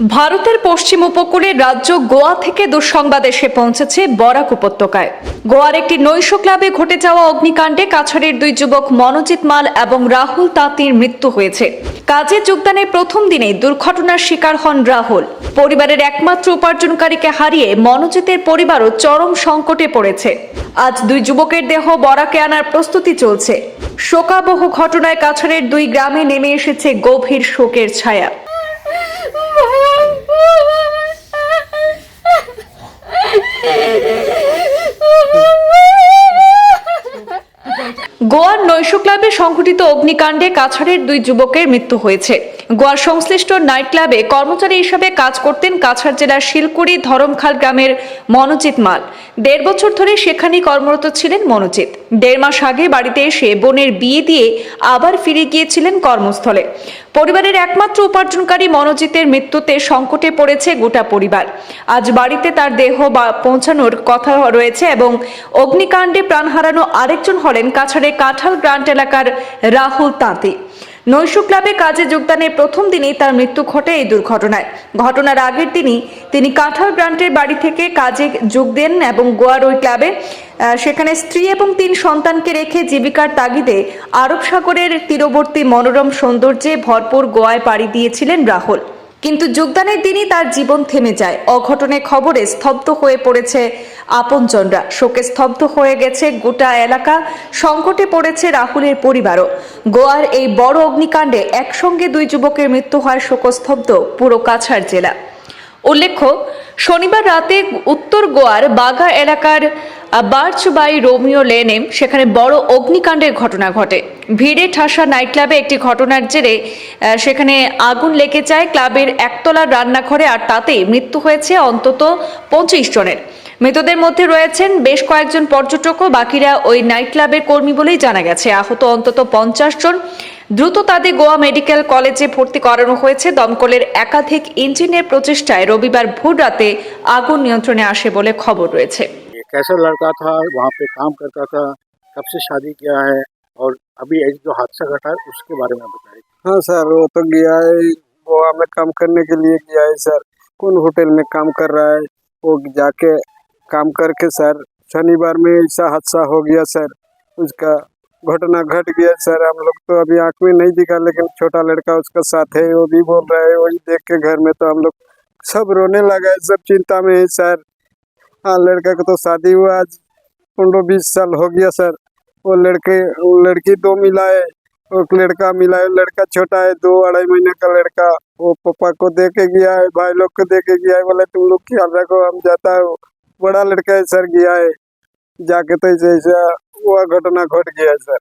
ভারতের পশ্চিম উপকূলে রাজ্য গোয়া থেকে দুঃসংবাদ এসে পৌঁছেছে বরাক উপত্যকায়। গোয়ার একটি নৈশ ক্লাবে ঘটে যাওয়া অগ্নিকাণ্ডে কাছাড়ের দুই যুবক মনোজিৎ মাল এবং রাহুল তাঁতির মৃত্যু হয়েছে। কাজে যোগদানের প্রথম দিনেই দুর্ঘটনার শিকার হন রাহুল। পরিবারের একমাত্র উপার্জনকারীকে হারিয়ে মনোজিতের পরিবারও চরম সংকটে পড়েছে। আজ দুই যুবকের দেহ বরাকে আনার প্রস্তুতি চলছে। শোকাবহ ঘটনায় কাছাড়ের দুই গ্রামে নেমে এসেছে গভীর শোকের ছায়া। গোয়ার নৈশ ক্লাবে সংঘটিত অগ্নিকাণ্ডে কাছাড়ের দুই যুবকের মৃত্যু হয়েছে। গোয়ার সংশ্লিষ্ট নাইট ক্লাবে কর্মচারী হিসেবে কাজ করতেন কাছাড় জেলার শিলকুড়ি ধরমখাল গ্রামের মনোজিৎ মাল। দেড় বছর ধরে সেখানেই কর্মরত ছিলেন মনোজিৎ। দেড় মাস আগে বাড়িতে এসে বোনের বিয়ে দিয়ে আবার ফিরে গিয়েছিলেন কর্মস্থলে। পরিবারের একমাত্র উপার্জনকারী মনোজিতের মৃত্যুতে সংকটে পড়েছে গোটা পরিবার। আজ বাড়িতে তার দেহ পৌঁছানোর কথা রয়েছে এবং অগ্নিকাণ্ডে প্রাণ হারানো আরেকজন হলেন কাছাড়ে কাঁঠাল গ্রান্ট এলাকার রাহুল তাঁতি। নৈশ ক্লাবে কাজে যোগদানের প্রথম দিনেই তার মৃত্যু ঘটে এই দুর্ঘটনায়। ঘটনার আগের দিনই তিনি কাঁঠাল গ্রান্টের বাড়ি থেকে কাজে যোগ দেন এবং গোয়ার ওই ক্লাবে সেখানে স্ত্রী এবং তিন সন্তানকে রেখে জীবিকার তাগিদে আরব সাগরের তীরবর্তী মনোরম সৌন্দর্যে ভরপুর গোয়ায় পাড়ি দিয়েছিলেন রাহুল। কিন্তু যোগদানের দিনই তার জীবন থেমে যায়। অঘটনে খবরে স্তব্ধ হয়ে পড়েছে আপনজনরা শোকে স্তব্ধ হয়ে গেছে গোটা এলাকা। সংকটে পড়েছে রাহুলের পরিবারও। গোয়ার এই বড় অগ্নিকাণ্ডে একসঙ্গে দুই যুবকের মৃত্যু হয় শোকস্তব্ধ পুরো কাছাড় জেলা। উল্লেখ্য, শনিবার রাতে উত্তর গোয়ার বাগা এলাকার বার্চবাই রোমিও লেনে সেখানে বড় অগ্নিকাণ্ডের ঘটনা ঘটে। ভিড়ে ঠাসা নাইট ক্লাবে একটি ঘটনার জেরে সেখানে আগুন লেগে যায়। ক্লাবের একতলার রান্নাঘরে আর তাতেই মৃত্যু হয়েছে অন্তত পঁচিশ জনের। মৃতদের মধ্যে রয়েছেন বেশ কয়েকজন পর্যটকও বাকিরা ওই নাইট ক্লাবের কর্মী বলেই জানা গেছে আহত অন্তত পঞ্চাশ জন দ্রুত তাদের গোয়া মেডিকেল কলেজে ভর্তি করানো হয়েছে দমকলের একাধিক ইঞ্জিনের প্রচেষ্টায় রবিবার ভোর রাতে আগুন নিয়ন্ত্রণে আসে বলে খবর রয়েছে ये कैसा लड़का था वहाँ पे काम करता था कब से शादी किया है और अभी एक जो हादसा घटा है उसके बारे में बताइए हाँ सर वो तो गया है गोवा में काम करने के लिए गया है सर कौन होटल में काम कर रहा है वो जाके काम करके, सर। शनिवार में ऐसा हादसा हो गया, सर। उसका घटना घट गया, सर। हम लोग तो अभी आँख में नहीं दिखा, लेकिन छोटा लड़का उसका साथ है, वो भी बोल रहा है, वही देख के घर में तो हम लोग सब रोने लगा है, सब चिंता में है, सर। हाँ लड़का को तो शादी हुआ आज पंद्रह बीस साल हो गया, सर। वो लड़के वो लड़की दो मिला है, एक लड़का मिला है, लड़का छोटा है, दो अढ़ाई महीने का लड़का। वो पापा को दे के गया है, भाई लोग को दे के गया है, बोले, तुम लोग ख्याल रखो, हम जाता है। बड़ा लड़का है, सर, गया है। जाके तो ऐसे ऐसा वह घटना घट गया है सर।